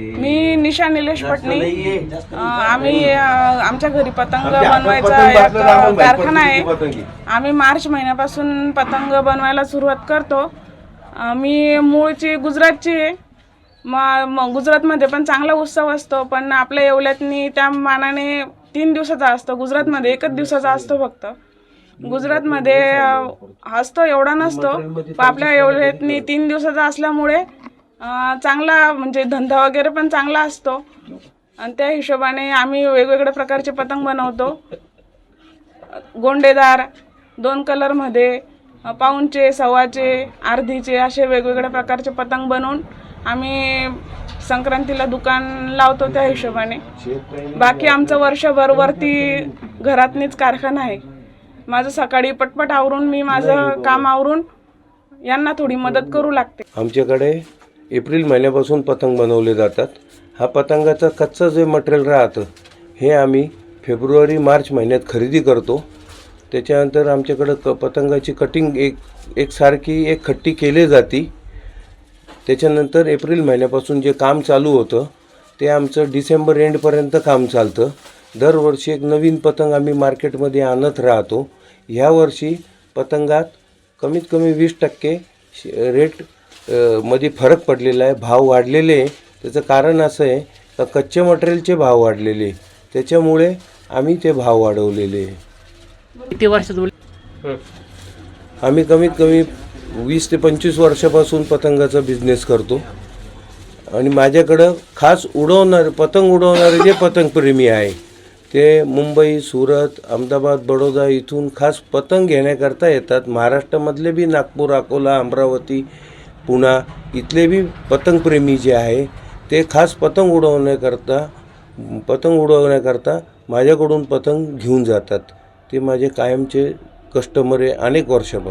मी निशा निलेश पटणी अं, आम्ही आमच्या घरी पतंग बनवायचा एक कारखाना आहे. आम्ही मार्च महिन्यापासून पतंग बनवायला सुरुवात करतो. मी मूळची गुजरातची आहे. मग गुजरातमध्ये पण चांगला उत्सव असतो पण आपल्या येवल्यातनी त्या मानाने तीन दिवसाचा असतो. गुजरातमध्ये एकच दिवसाचा असतो फक्त. गुजरातमध्ये असतो एवढा नसतो. आपल्या येवल्यातनी तीन दिवसाचा असल्यामुळे चांगला म्हणजे धंदा वगैरे पण चांगला असतो. आणि त्या हिशोबाने आम्ही वेगवेगळ्या प्रकारचे पतंग बनवतो. गोंडेदार दोन कलरमध्ये अ, पाऊणचे सव्वाचे अर्धीचे असे वेगवेगळ्या प्रकारचे पतंग बनवून आम्ही संक्रांतीला दुकान लावतो त्या हिशोबाने. बाकी आमचं वर्षभर वरती घरातनीच कारखाना आहे. माझं सकाळी पटपट आवरून मी माझं काम आवरून यांना थोडी मदत करू लागते. आमच्याकडे एप्रिल महिन्यापासून पतंग बनवले जातात. हा पतंगाचं कच्चं जे मटेरियल राहतं हे आम्ही फेब्रुवारी मार्च महिन्यात खरेदी करतो. त्याच्यानंतर आमच्याकडं क पतंगाची कटिंग एक एकसारखी एक खट्टी केली जाती. त्याच्यानंतर एप्रिल महिन्यापासून जे काम चालू होतं ते आमचं डिसेंबर एंडपर्यंत काम चालतं. दरवर्षी एक नवीन पतंग आम्ही मार्केटमध्ये आणत राहतो. ह्या वर्षी पतंगात कमीत कमी वीस टक्के रेट मध्ये फरक पडलेला आहे भाव वाढलेले आहे. त्याचं कारण असं आहे का कच्च्या मटेरियलचे भाव वाढलेले. त्याच्यामुळे आम्ही ते भाव वाढवलेले आहे. किती वर्षात आम्ही कमीत कमी वीस ते पंचवीस वर्षापासून पतंगाचा बिझनेस करतो. आणि माझ्याकडं खास उडवणारे पतंग उडवणारे जे पतंगप्रेमी आहे ते मुंबई सुरत अहमदाबाद बडोदा इथून खास पतंग घेण्याकरता येतात. महाराष्ट्रामधले बी नागपूर अकोला अमरावती पुन्हा इथले बी पतंगप्रेमी जे आहे ते खास पतंग उडवण्याकरता पतंग उडवण्याकरता माझ्याकडून पतंग घेऊन जातात. ते माझे कायमचे कस्टमर आहे अनेक वर्षापासून.